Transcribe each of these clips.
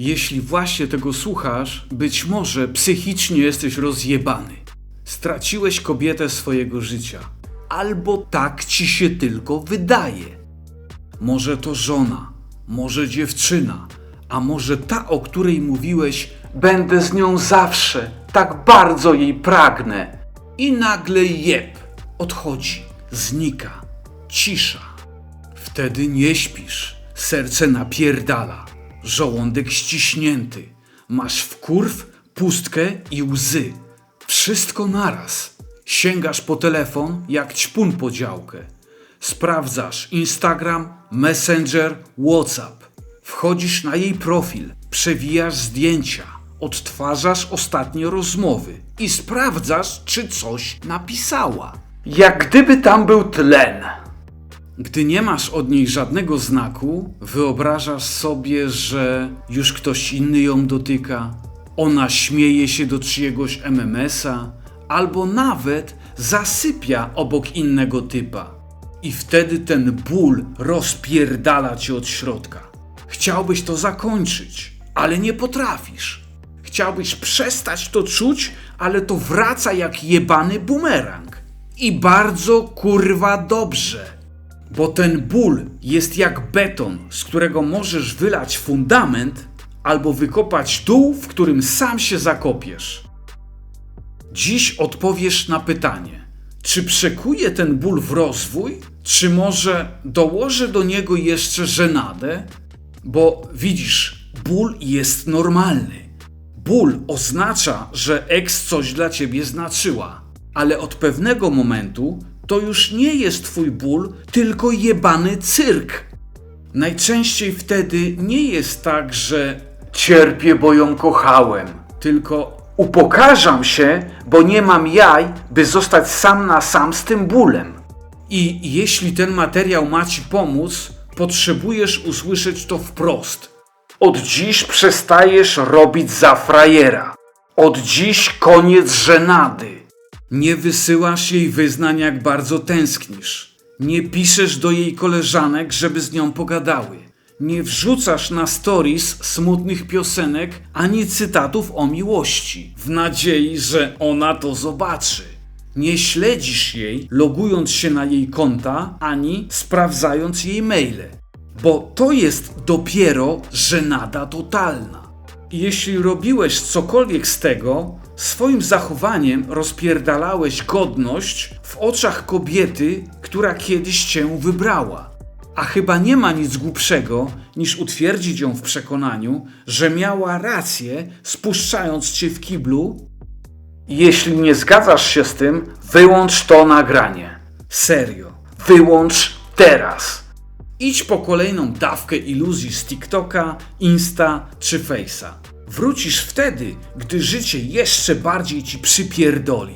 Jeśli właśnie tego słuchasz, być może psychicznie jesteś rozjebany. Straciłeś kobietę swojego życia. Albo tak ci się tylko wydaje. Może to żona, może dziewczyna, a może ta, o której mówiłeś, będę z nią zawsze, tak bardzo jej pragnę. I nagle jeb, odchodzi, znika, cisza. Wtedy nie śpisz, serce napierdala, żołądek ściśnięty, masz wkurw, pustkę i łzy. Wszystko naraz. Sięgasz po telefon jak ćpun po działkę. Sprawdzasz Instagram, Messenger, WhatsApp. Wchodzisz na jej profil, przewijasz zdjęcia, odtwarzasz ostatnie rozmowy i sprawdzasz, czy coś napisała. Jak gdyby tam był tlen. Gdy nie masz od niej żadnego znaku, wyobrażasz sobie, że już ktoś inny ją dotyka, ona śmieje się do czyjegoś MMS-a, albo nawet zasypia obok innego typa. I wtedy ten ból rozpierdala cię od środka. Chciałbyś to zakończyć, ale nie potrafisz. Chciałbyś przestać to czuć, ale to wraca jak jebany bumerang. I bardzo kurwa dobrze. Bo ten ból jest jak beton, z którego możesz wylać fundament albo wykopać dół, w którym sam się zakopiesz. Dziś odpowiesz na pytanie, czy przekuje ten ból w rozwój, czy może dołożę do niego jeszcze żenadę? Bo widzisz, ból jest normalny. Ból oznacza, że ex coś dla ciebie znaczyła, ale od pewnego momentu to już nie jest twój ból, tylko jebany cyrk. Najczęściej wtedy nie jest tak, że cierpię, bo ją kochałem, tylko upokarzam się, bo nie mam jaj, by zostać sam na sam z tym bólem. I jeśli ten materiał ma ci pomóc, potrzebujesz usłyszeć to wprost. Od dziś przestajesz robić za frajera. Od dziś koniec żenady. Nie wysyłasz jej wyznań, jak bardzo tęsknisz. Nie piszesz do jej koleżanek, żeby z nią pogadały. Nie wrzucasz na stories smutnych piosenek ani cytatów o miłości, w nadziei, że ona to zobaczy. Nie śledzisz jej, logując się na jej konta, ani sprawdzając jej maile, bo to jest dopiero żenada totalna. Jeśli robiłeś cokolwiek z tego, swoim zachowaniem rozpierdalałeś godność w oczach kobiety, która kiedyś cię wybrała. A chyba nie ma nic głupszego, niż utwierdzić ją w przekonaniu, że miała rację, spuszczając cię w kiblu. Jeśli nie zgadzasz się z tym, wyłącz to nagranie. Serio, wyłącz teraz. Idź po kolejną dawkę iluzji z TikToka, Insta czy Face'a. Wrócisz wtedy, gdy życie jeszcze bardziej ci przypierdoli.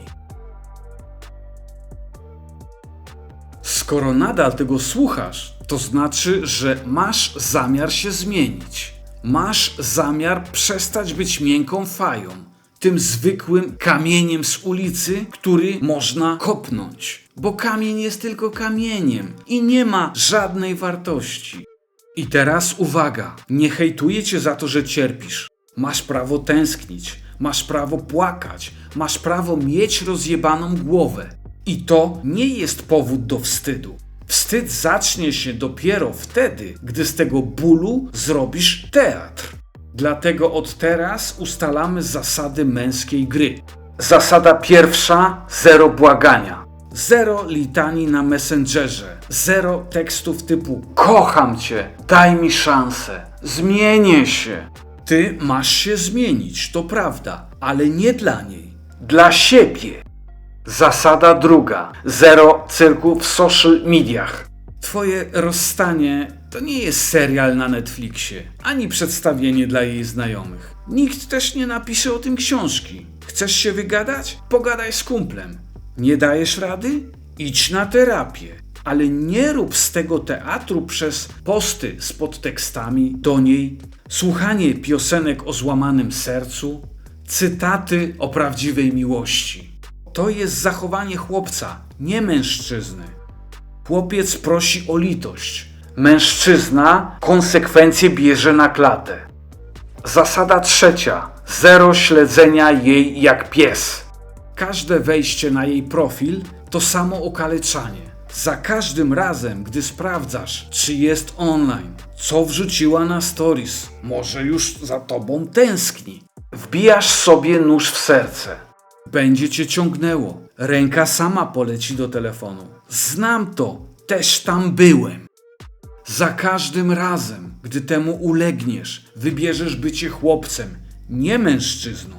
Skoro nadal tego słuchasz, to znaczy, że masz zamiar się zmienić. Masz zamiar przestać być miękką fają, tym zwykłym kamieniem z ulicy, który można kopnąć. Bo kamień jest tylko kamieniem i nie ma żadnej wartości. I teraz uwaga, nie hejtuję cię za to, że cierpisz. Masz prawo tęsknić, masz prawo płakać, masz prawo mieć rozjebaną głowę. I to nie jest powód do wstydu. Wstyd zacznie się dopiero wtedy, gdy z tego bólu zrobisz teatr. Dlatego od teraz ustalamy zasady męskiej gry. Zasada pierwsza: zero błagania. Zero litanii na Messengerze. Zero tekstów typu Kocham cię, daj mi szansę, zmienię się. Ty masz się zmienić, to prawda, ale nie dla niej. Dla siebie. Zasada druga: zero cyrku w social mediach. Twoje rozstanie to nie jest serial na Netflixie, ani przedstawienie dla jej znajomych. Nikt też nie napisze o tym książki. Chcesz się wygadać? Pogadaj z kumplem. Nie dajesz rady? Idź na terapię. Ale nie rób z tego teatru przez posty z podtekstami do niej, słuchanie piosenek o złamanym sercu, cytaty o prawdziwej miłości. To jest zachowanie chłopca, nie mężczyzny. Chłopiec prosi o litość. Mężczyzna konsekwencje bierze na klatę. Zasada trzecia. Zero śledzenia jej jak pies. Każde wejście na jej profil to samo okaleczanie. Za każdym razem, gdy sprawdzasz, czy jest online, co wrzuciła na stories, może już za tobą tęskni. Wbijasz sobie nóż w serce. Będzie cię ciągnęło. Ręka sama poleci do telefonu. Znam to, też tam byłem. Za każdym razem, gdy temu ulegniesz, wybierzesz bycie chłopcem, nie mężczyzną.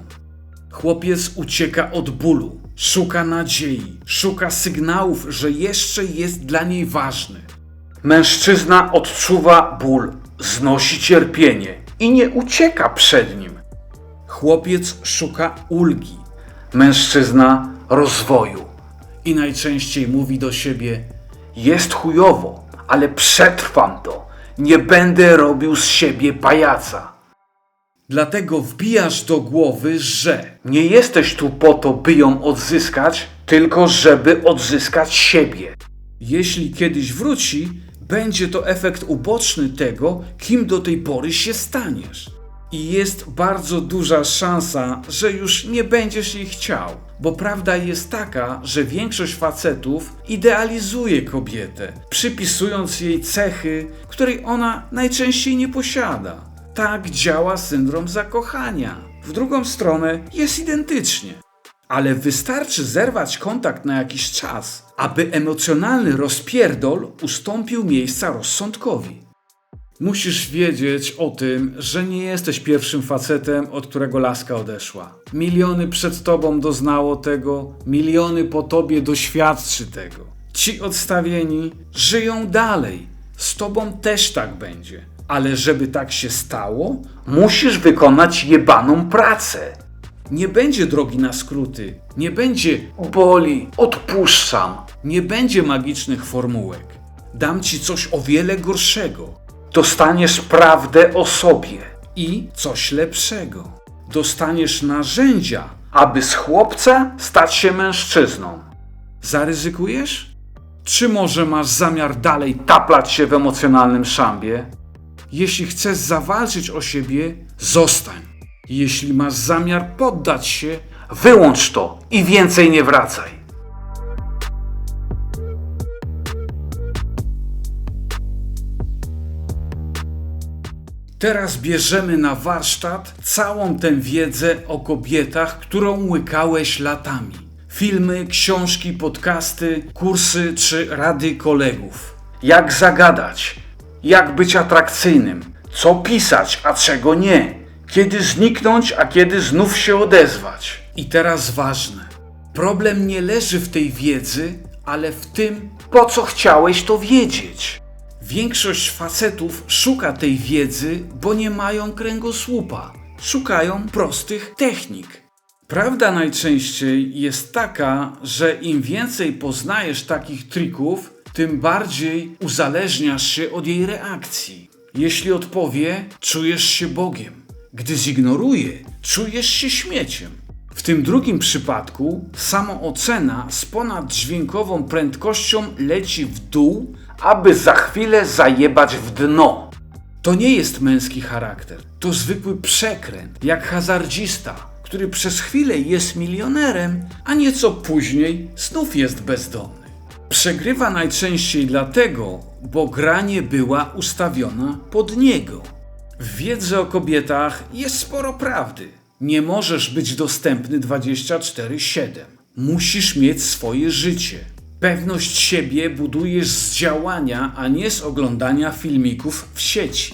Chłopiec ucieka od bólu, szuka nadziei, szuka sygnałów, że jeszcze jest dla niej ważny. Mężczyzna odczuwa ból, znosi cierpienie i nie ucieka przed nim. Chłopiec szuka ulgi, mężczyzna rozwoju i najczęściej mówi do siebie: Jest chujowo, ale przetrwam to. Nie będę robił z siebie pajaca. Dlatego wbijasz do głowy, że nie jesteś tu po to, by ją odzyskać, tylko żeby odzyskać siebie. Jeśli kiedyś wróci, będzie to efekt uboczny tego, kim do tej pory się staniesz. I jest bardzo duża szansa, że już nie będziesz jej chciał, bo prawda jest taka, że większość facetów idealizuje kobietę, przypisując jej cechy, której ona najczęściej nie posiada. Tak działa syndrom zakochania. W drugą stronę jest identycznie. Ale wystarczy zerwać kontakt na jakiś czas, aby emocjonalny rozpierdol ustąpił miejsca rozsądkowi. Musisz wiedzieć o tym, że nie jesteś pierwszym facetem, od którego laska odeszła. Miliony przed tobą doznało tego, miliony po tobie doświadczy tego. Ci odstawieni żyją dalej. Z tobą też tak będzie. Ale żeby tak się stało, musisz wykonać jebaną pracę. Nie będzie drogi na skróty, nie będzie boli, odpuszczam, nie będzie magicznych formułek. Dam ci coś o wiele gorszego. Dostaniesz prawdę o sobie i coś lepszego. Dostaniesz narzędzia, aby z chłopca stać się mężczyzną. Zaryzykujesz? Czy może masz zamiar dalej taplać się w emocjonalnym szambie? Jeśli chcesz zawalczyć o siebie, zostań. Jeśli masz zamiar poddać się, wyłącz to i więcej nie wracaj. Teraz bierzemy na warsztat całą tę wiedzę o kobietach, którą łykałeś latami. Filmy, książki, podcasty, kursy czy rady kolegów. Jak zagadać? Jak być atrakcyjnym? Co pisać, a czego nie? Kiedy zniknąć, a kiedy znów się odezwać? I teraz ważne. Problem nie leży w tej wiedzy, ale w tym, po co chciałeś to wiedzieć. Większość facetów szuka tej wiedzy, bo nie mają kręgosłupa. Szukają prostych technik. Prawda najczęściej jest taka, że im więcej poznajesz takich trików, tym bardziej uzależniasz się od jej reakcji. Jeśli odpowie, czujesz się Bogiem. Gdy zignoruje, czujesz się śmieciem. W tym drugim przypadku samoocena z ponaddźwiękową prędkością leci w dół, aby za chwilę zajebać w dno. To nie jest męski charakter, to zwykły przekręt, jak hazardzista, który przez chwilę jest milionerem, a nieco później znów jest bezdomny. Przegrywa najczęściej dlatego, bo gra nie była ustawiona pod niego. W wiedzy o kobietach jest sporo prawdy. Nie możesz być dostępny 24/7. Musisz mieć swoje życie. Pewność siebie budujesz z działania, a nie z oglądania filmików w sieci.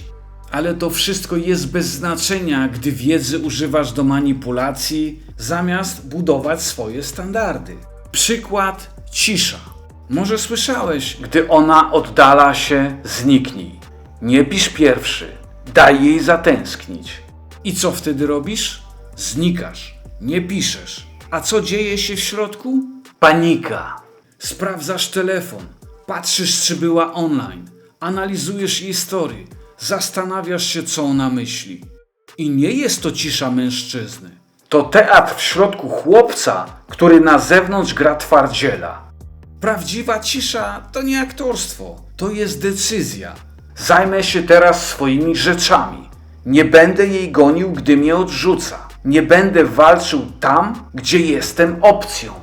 Ale to wszystko jest bez znaczenia, gdy wiedzy używasz do manipulacji, zamiast budować swoje standardy. Przykład cisza. Może słyszałeś, gdy ona oddala się, zniknij. Nie pisz pierwszy, daj jej zatęsknić. I co wtedy robisz? Znikasz, nie piszesz. A co dzieje się w środku? Panika. Sprawdzasz telefon, patrzysz, czy była online, analizujesz jej story, zastanawiasz się, co ona myśli. I nie jest to cisza mężczyzny. To teatr w środku chłopca, który na zewnątrz gra twardziela. Prawdziwa cisza to nie aktorstwo, to jest decyzja. Zajmę się teraz swoimi rzeczami. Nie będę jej gonił, gdy mnie odrzuca. Nie będę walczył tam, gdzie jestem opcją.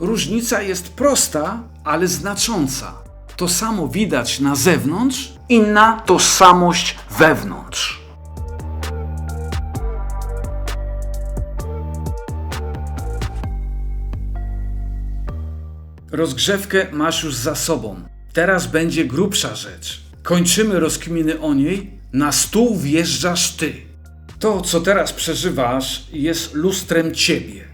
Różnica jest prosta, ale znacząca. To samo widać na zewnątrz, inna tożsamość wewnątrz. Rozgrzewkę masz już za sobą. Teraz będzie grubsza rzecz. Kończymy rozkminy o niej, na stół wjeżdżasz ty. To, co teraz przeżywasz, jest lustrem ciebie.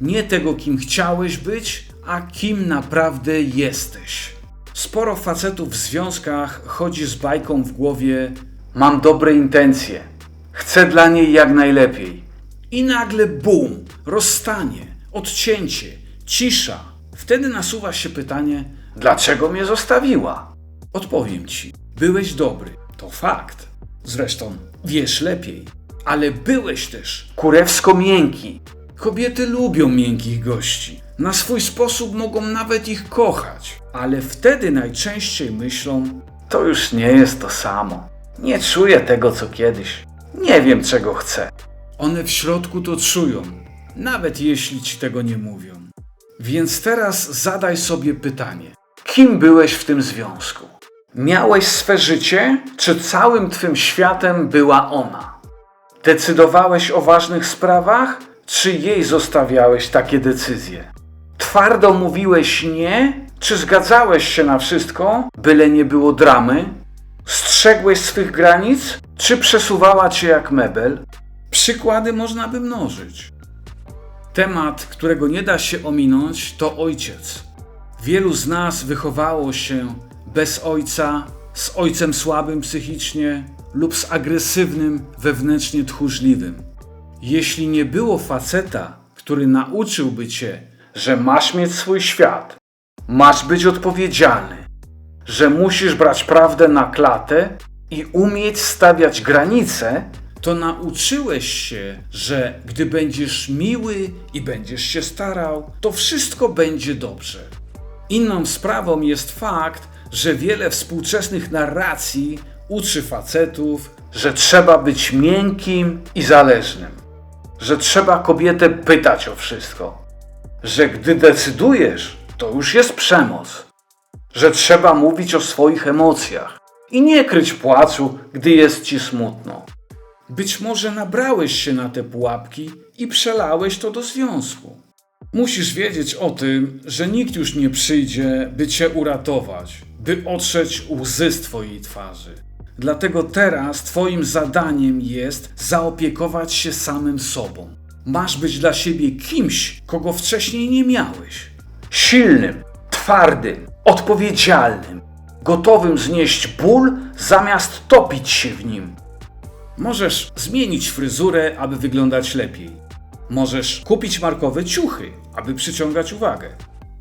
Nie tego, kim chciałeś być, a kim naprawdę jesteś. Sporo facetów w związkach chodzi z bajką w głowie: Mam dobre intencje, chcę dla niej jak najlepiej. I nagle bum, rozstanie, odcięcie, cisza. Wtedy nasuwa się pytanie: Dlaczego mnie zostawiła? Odpowiem ci: Byłeś dobry, to fakt. Zresztą wiesz lepiej, ale byłeś też kurewsko miękki. Kobiety lubią miękkich gości. Na swój sposób mogą nawet ich kochać, ale wtedy najczęściej myślą: To już nie jest to samo. Nie czuję tego co kiedyś. Nie wiem czego chcę. One w środku to czują, nawet jeśli ci tego nie mówią. Więc teraz zadaj sobie pytanie: kim byłeś w tym związku? Miałeś swe życie, czy całym twym światem była ona? Decydowałeś o ważnych sprawach, czy jej zostawiałeś takie decyzje? Twardo mówiłeś nie, czy zgadzałeś się na wszystko, byle nie było dramy? Strzegłeś swych granic, czy przesuwała cię jak mebel? Przykłady można by mnożyć. Temat, którego nie da się ominąć, to ojciec. Wielu z nas wychowało się bez ojca, z ojcem słabym psychicznie lub z agresywnym, wewnętrznie tchórzliwym. Jeśli nie było faceta, który nauczyłby cię, że masz mieć swój świat, masz być odpowiedzialny, że musisz brać prawdę na klatę i umieć stawiać granice, to nauczyłeś się, że gdy będziesz miły i będziesz się starał, to wszystko będzie dobrze. Inną sprawą jest fakt, że wiele współczesnych narracji uczy facetów, że trzeba być miękkim i zależnym, że trzeba kobietę pytać o wszystko, że gdy decydujesz, to już jest przemoc, że trzeba mówić o swoich emocjach i nie kryć płaczu, gdy jest ci smutno. Być może nabrałeś się na te pułapki i przelałeś to do związku. Musisz wiedzieć o tym, że nikt już nie przyjdzie, by cię uratować, by otrzeć łzy z twojej twarzy. Dlatego teraz twoim zadaniem jest zaopiekować się samym sobą. Masz być dla siebie kimś, kogo wcześniej nie miałeś. Silnym, twardym, odpowiedzialnym, gotowym znieść ból zamiast topić się w nim. Możesz zmienić fryzurę, aby wyglądać lepiej. Możesz kupić markowe ciuchy, aby przyciągać uwagę.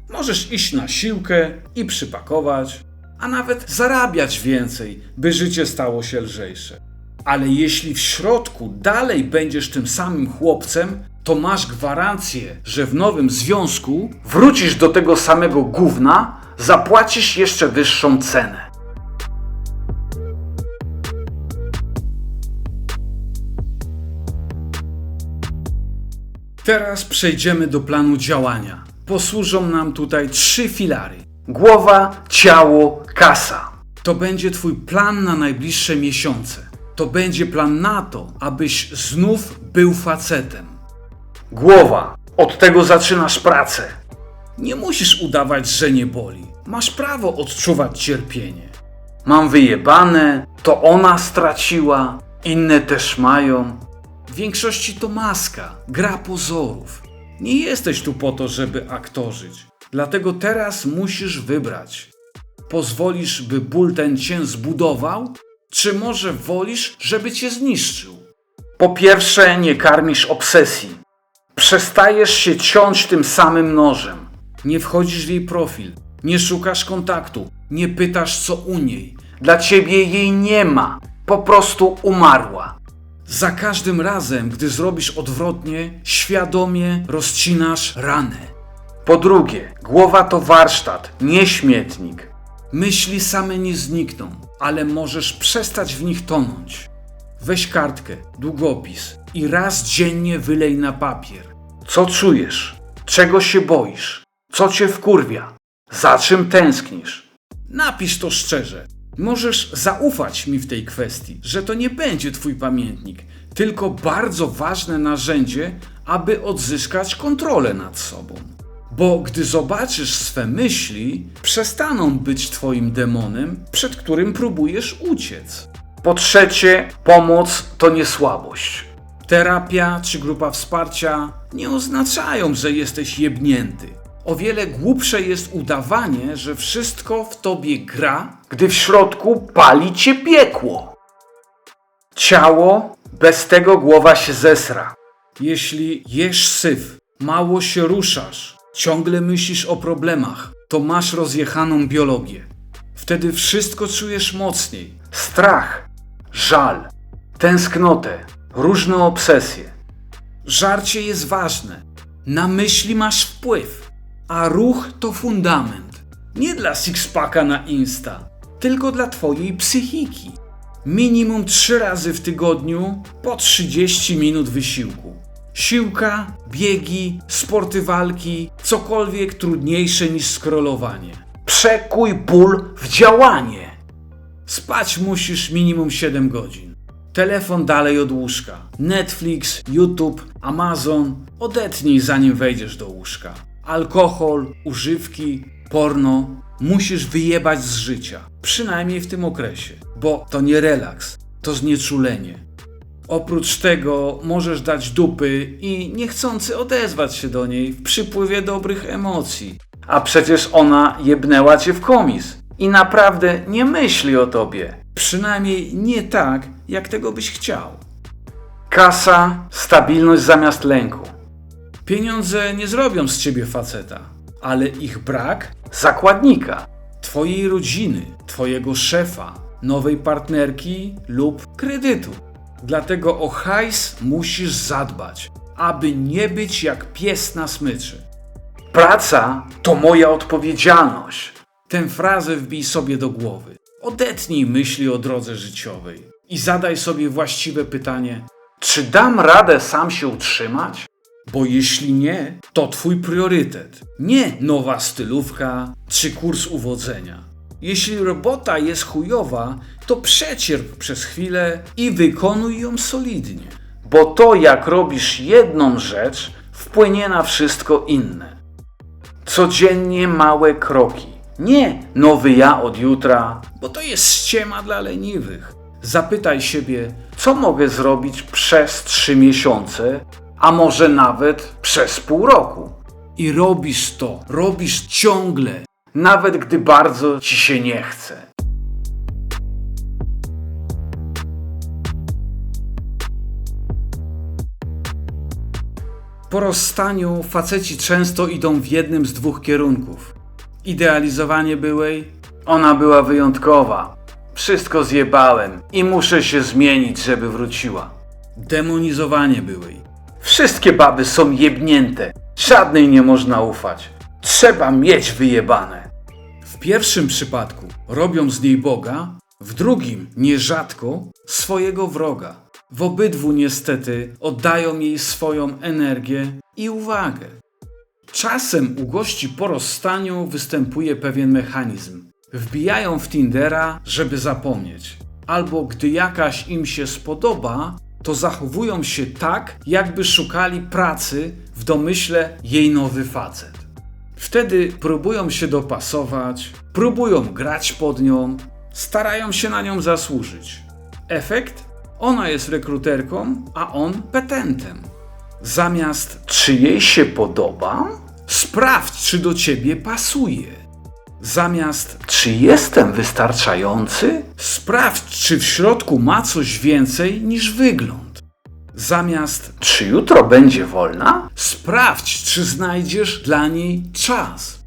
Możesz iść na siłkę i przypakować, a nawet zarabiać więcej, by życie stało się lżejsze. Ale jeśli w środku dalej będziesz tym samym chłopcem, to masz gwarancję, że w nowym związku wrócisz do tego samego gówna, zapłacisz jeszcze wyższą cenę. Teraz przejdziemy do planu działania. Posłużą nam tutaj trzy filary: głowa, ciało, kasa. To będzie Twój plan na najbliższe miesiące. To będzie plan na to, abyś znów był facetem. Głowa. Od tego zaczynasz pracę. Nie musisz udawać, że nie boli. Masz prawo odczuwać cierpienie. Mam wyjebane, to ona straciła, inne też mają. Większości to maska, gra pozorów. Nie jesteś tu po to, żeby aktorzyć. Dlatego teraz musisz wybrać. Pozwolisz, by ból ten cię zbudował, czy może wolisz, żeby cię zniszczył? Po pierwsze, nie karmisz obsesji. Przestajesz się ciąć tym samym nożem. Nie wchodzisz w jej profil, nie szukasz kontaktu, nie pytasz co u niej. Dla ciebie jej nie ma, po prostu umarła. Za każdym razem, gdy zrobisz odwrotnie, świadomie rozcinasz ranę. Po drugie, głowa to warsztat, nie śmietnik. Myśli same nie znikną, ale możesz przestać w nich tonąć. Weź kartkę, długopis i raz dziennie wylej na papier. Co czujesz? Czego się boisz? Co cię wkurwia? Za czym tęsknisz? Napisz to szczerze. Możesz zaufać mi w tej kwestii, że to nie będzie twój pamiętnik, tylko bardzo ważne narzędzie, aby odzyskać kontrolę nad sobą. Bo gdy zobaczysz swe myśli, przestaną być twoim demonem, przed którym próbujesz uciec. Po trzecie, pomoc to nie słabość. Terapia czy grupa wsparcia nie oznaczają, że jesteś jebnięty. O wiele głupsze jest udawanie, że wszystko w tobie gra, gdy w środku pali cię piekło. Ciało, bez tego głowa się zesra. Jeśli jesz syf, mało się ruszasz, ciągle myślisz o problemach, to masz rozjechaną biologię. Wtedy wszystko czujesz mocniej. Strach, żal, tęsknotę, różne obsesje. Żarcie jest ważne. Na myśli masz wpływ, a ruch to fundament. Nie dla sixpacka na Insta, tylko dla twojej psychiki. Minimum 3 razy w tygodniu po 30 minut wysiłku. Siłka, biegi, sporty walki, cokolwiek trudniejsze niż scrollowanie. Przekuj ból w działanie. Spać musisz minimum 7 godzin. Telefon dalej od łóżka. Netflix, YouTube, Amazon. Odetnij zanim wejdziesz do łóżka. Alkohol, używki, porno. Musisz wyjebać z życia. Przynajmniej w tym okresie. Bo to nie relaks, to znieczulenie. Oprócz tego możesz dać dupy i niechcący odezwać się do niej w przypływie dobrych emocji. A przecież ona jebnęła cię w komis i naprawdę nie myśli o tobie. Przynajmniej nie tak, jak tego byś chciał. Kasa, stabilność zamiast lęku. Pieniądze nie zrobią z ciebie faceta, ale ich brak zakładnika, twojej rodziny, twojego szefa, nowej partnerki lub kredytu. Dlatego o hajs musisz zadbać, aby nie być jak pies na smyczy. Praca to moja odpowiedzialność. Tę frazę wbij sobie do głowy. Odetnij myśli o drodze życiowej i zadaj sobie właściwe pytanie: czy dam radę sam się utrzymać? Bo jeśli nie, to twój priorytet. Nie nowa stylówka czy kurs uwodzenia. Jeśli robota jest chujowa, to przecierp przez chwilę i wykonuj ją solidnie. Bo to, jak robisz jedną rzecz, wpłynie na wszystko inne. Codziennie małe kroki. Nie nowy ja od jutra, bo to jest ściema dla leniwych. Zapytaj siebie, co mogę zrobić przez trzy miesiące, a może nawet przez pół roku. I robisz to, robisz ciągle, nawet gdy bardzo ci się nie chce. Po rozstaniu faceci często idą w jednym z dwóch kierunków. Idealizowanie byłej. Ona była wyjątkowa. Wszystko zjebałem i muszę się zmienić, żeby wróciła. Demonizowanie byłej. Wszystkie baby są jebnięte. Żadnej nie można ufać. Trzeba mieć wyjebane. W pierwszym przypadku robią z niej Boga, w drugim nierzadko swojego wroga. W obydwu niestety oddają jej swoją energię i uwagę. Czasem u gości po rozstaniu występuje pewien mechanizm. Wbijają w Tindera, żeby zapomnieć. Albo gdy jakaś im się spodoba, to zachowują się tak, jakby szukali pracy w domyśle jej nowy facet. Wtedy próbują się dopasować, próbują grać pod nią, starają się na nią zasłużyć. Efekt? Ona jest rekruterką, a on petentem. Zamiast czy jej się podoba, sprawdź, czy do ciebie pasuje. Zamiast czy jestem wystarczający, sprawdź, czy w środku ma coś więcej niż wygląd. Zamiast czy jutro będzie wolna, sprawdź, czy znajdziesz dla niej czas.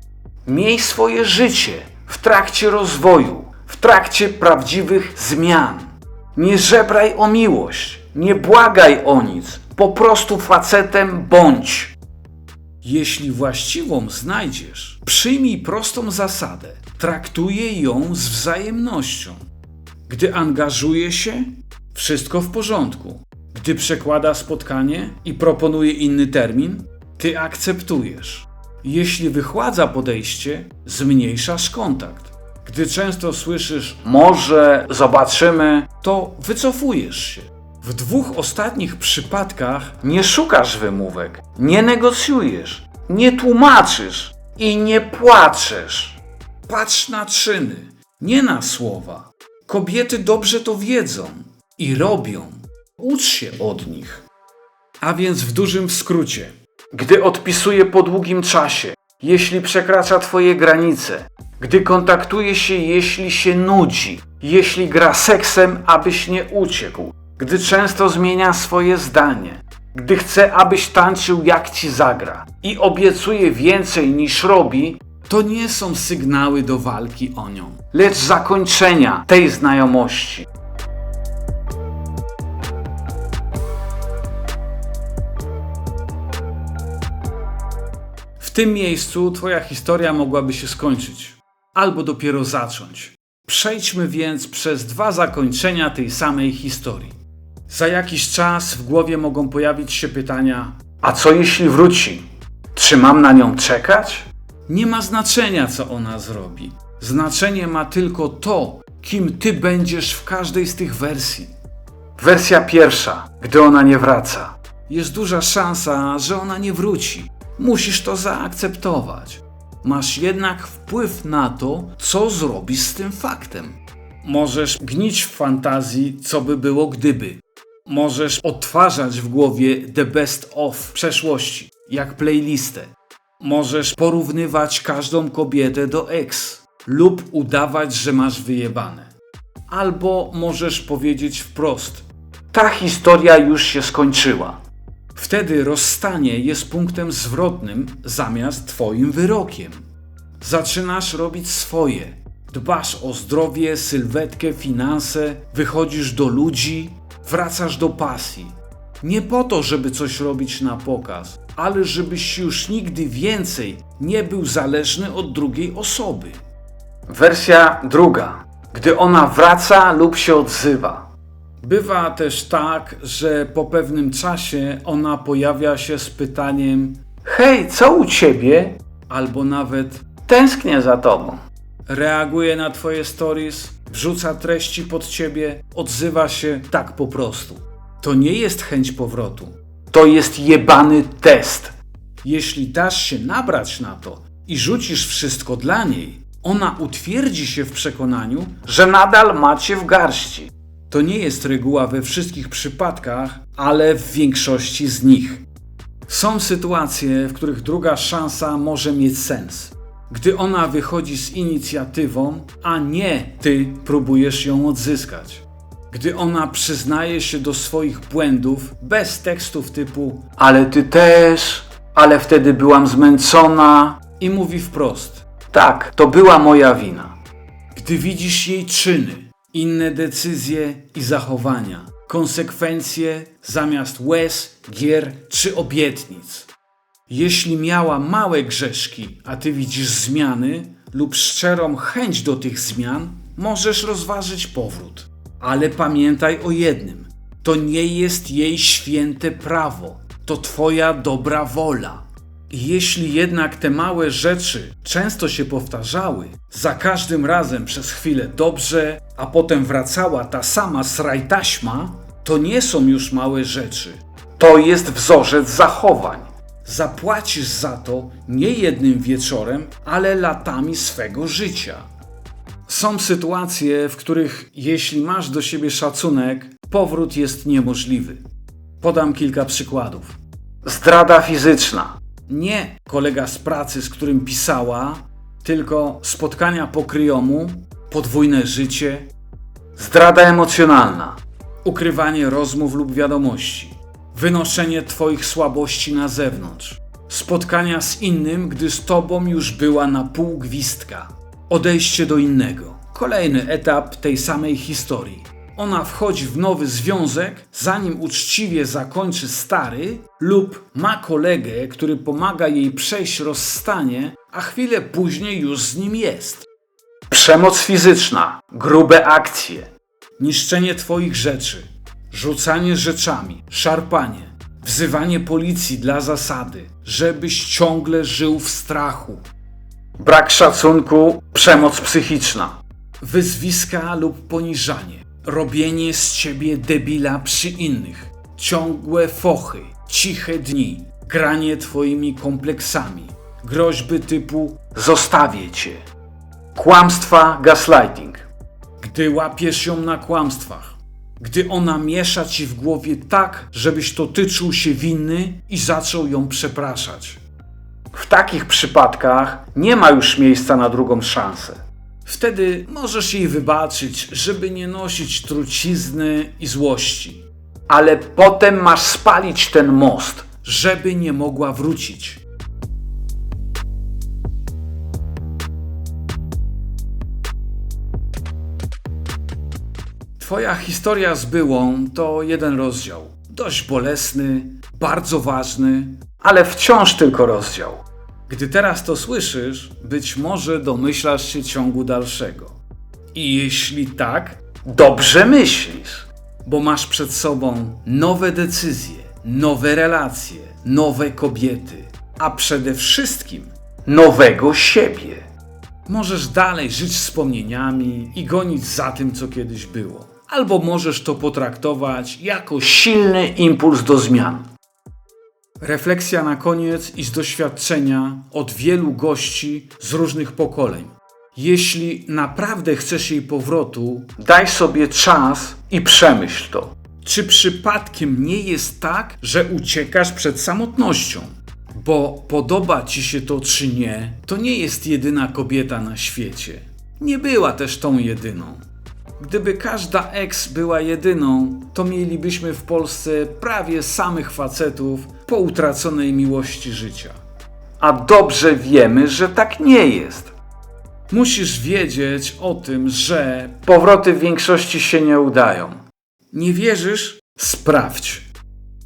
Miej swoje życie w trakcie rozwoju, w trakcie prawdziwych zmian. Nie żebraj o miłość, nie błagaj o nic, po prostu facetem bądź. Jeśli właściwą znajdziesz, przyjmij prostą zasadę. Traktuję ją z wzajemnością. Gdy angażuję się, wszystko w porządku. Gdy przekłada spotkanie i proponuje inny termin, ty akceptujesz. Jeśli wychładza podejście, zmniejszasz kontakt. Gdy często słyszysz może zobaczymy, to wycofujesz się. W dwóch ostatnich przypadkach nie szukasz wymówek, nie negocjujesz, nie tłumaczysz i nie płaczesz. Patrz na czyny, nie na słowa. Kobiety dobrze to wiedzą i robią. Ucz się od nich. A więc w dużym skrócie, gdy odpisuje po długim czasie, jeśli przekracza Twoje granice, gdy kontaktuje się, jeśli się nudzi, jeśli gra seksem, abyś nie uciekł, gdy często zmienia swoje zdanie, gdy chce, abyś tańczył jak ci zagra i obiecuje więcej niż robi, to nie są sygnały do walki o nią, lecz zakończenia tej znajomości. W tym miejscu Twoja historia mogłaby się skończyć, albo dopiero zacząć. Przejdźmy więc przez dwa zakończenia tej samej historii. Za jakiś czas w głowie mogą pojawić się pytania: A co jeśli wróci? Czy mam na nią czekać? Nie ma znaczenia, co ona zrobi. Znaczenie ma tylko to, kim ty będziesz w każdej z tych wersji. Wersja pierwsza, gdy ona nie wraca. Jest duża szansa, że ona nie wróci. Musisz to zaakceptować. Masz jednak wpływ na to, co zrobisz z tym faktem. Możesz gnić w fantazji, co by było gdyby. Możesz odtwarzać w głowie the best of przeszłości, jak playlistę. Możesz porównywać każdą kobietę do ex lub udawać, że masz wyjebane. Albo możesz powiedzieć wprost: Ta historia już się skończyła. Wtedy rozstanie jest punktem zwrotnym zamiast Twoim wyrokiem. Zaczynasz robić swoje. Dbasz o zdrowie, sylwetkę, finanse, wychodzisz do ludzi, wracasz do pasji. Nie po to, żeby coś robić na pokaz, ale żebyś już nigdy więcej nie był zależny od drugiej osoby. Wersja druga. Gdy ona wraca lub się odzywa. Bywa też tak, że po pewnym czasie ona pojawia się z pytaniem: Hej, co u ciebie? Albo nawet: Tęsknię za tobą. Reaguje na twoje stories, wrzuca treści pod ciebie, odzywa się tak po prostu. To nie jest chęć powrotu. To jest jebany test. Jeśli dasz się nabrać na to i rzucisz wszystko dla niej, ona utwierdzi się w przekonaniu, że nadal macie w garści. To nie jest reguła we wszystkich przypadkach, ale w większości z nich. Są sytuacje, w których druga szansa może mieć sens. Gdy ona wychodzi z inicjatywą, a nie ty próbujesz ją odzyskać. Gdy ona przyznaje się do swoich błędów bez tekstów typu Ale ty też, ale wtedy byłam zmęczona i mówi wprost Tak, to była moja wina. Gdy widzisz jej czyny, inne decyzje i zachowania, konsekwencje zamiast łez, gier czy obietnic. Jeśli miała małe grzeszki, a ty widzisz zmiany lub szczerą chęć do tych zmian, możesz rozważyć powrót. Ale pamiętaj o jednym: to nie jest jej święte prawo, to twoja dobra wola. Jeśli jednak te małe rzeczy często się powtarzały, za każdym razem przez chwilę dobrze, a potem wracała ta sama srajtaśma, to nie są już małe rzeczy. To jest wzorzec zachowań. Zapłacisz za to nie jednym wieczorem, ale latami swego życia. Są sytuacje, w których jeśli masz do siebie szacunek, powrót jest niemożliwy. Podam kilka przykładów. Zdrada fizyczna. Nie kolega z pracy, z którym pisała, tylko spotkania po kryjomu, podwójne życie. Zdrada emocjonalna. Ukrywanie rozmów lub wiadomości. Wynoszenie Twoich słabości na zewnątrz. Spotkania z innym, gdy z Tobą już była na pół gwizdka. Odejście do innego. Kolejny etap tej samej historii. Ona wchodzi w nowy związek, zanim uczciwie zakończy stary, lub ma kolegę, który pomaga jej przejść rozstanie, a chwilę później już z nim jest. Przemoc fizyczna, grube akcje, niszczenie Twoich rzeczy, rzucanie rzeczami, szarpanie, wzywanie policji dla zasady, żebyś ciągle żył w strachu. Brak szacunku, przemoc psychiczna. Wyzwiska lub poniżanie, robienie z ciebie debila przy innych, ciągłe fochy, ciche dni, granie twoimi kompleksami, groźby typu zostawię cię. Kłamstwa, gaslighting. Gdy łapiesz ją na kłamstwach, gdy ona miesza ci w głowie tak, żebyś to ty czuł się winny i zaczął ją przepraszać. W takich przypadkach nie ma już miejsca na drugą szansę. Wtedy możesz jej wybaczyć, żeby nie nosić trucizny i złości. Ale potem masz spalić ten most, żeby nie mogła wrócić. Twoja historia z byłą to jeden rozdział. Dość bolesny, bardzo ważny, ale wciąż tylko rozdział. Gdy teraz to słyszysz, być może domyślasz się ciągu dalszego. I jeśli tak, dobrze myślisz, bo masz przed sobą nowe decyzje, nowe relacje, nowe kobiety, a przede wszystkim nowego siebie. Możesz dalej żyć wspomnieniami i gonić za tym, co kiedyś było. Albo możesz to potraktować jako silny impuls do zmian. Refleksja na koniec i z doświadczenia od wielu gości z różnych pokoleń. Jeśli naprawdę chcesz jej powrotu, daj sobie czas i przemyśl to. Czy przypadkiem nie jest tak, że uciekasz przed samotnością? Bo podoba ci się to czy nie, to nie jest jedyna kobieta na świecie. Nie była też tą jedyną. Gdyby każda ex była jedyną, to mielibyśmy w Polsce prawie samych facetów po utraconej miłości życia. A dobrze wiemy, że tak nie jest. Musisz wiedzieć o tym, że powroty w większości się nie udają. Nie wierzysz? Sprawdź.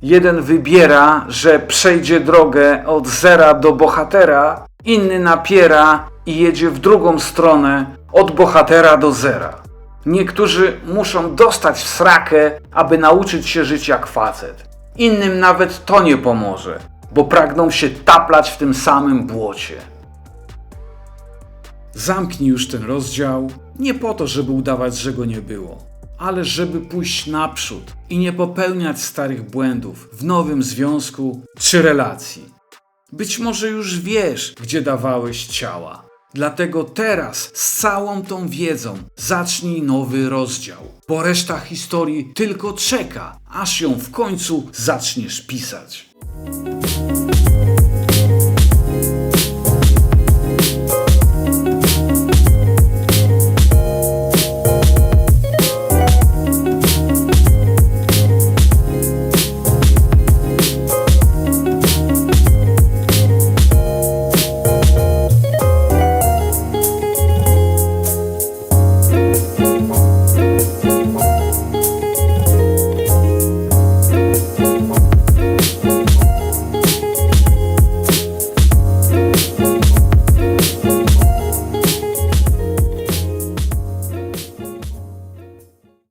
Jeden wybiera, że przejdzie drogę od zera do bohatera, inny napiera i jedzie w drugą stronę od bohatera do zera. Niektórzy muszą dostać w srakę, aby nauczyć się żyć jak facet. Innym nawet to nie pomoże, bo pragną się taplać w tym samym błocie. Zamknij już ten rozdział, nie po to, żeby udawać, że go nie było, ale żeby pójść naprzód i nie popełniać starych błędów w nowym związku czy relacji. Być może już wiesz, gdzie dawałeś ciała. Dlatego teraz z całą tą wiedzą zacznij nowy rozdział, bo reszta historii tylko czeka, aż ją w końcu zaczniesz pisać.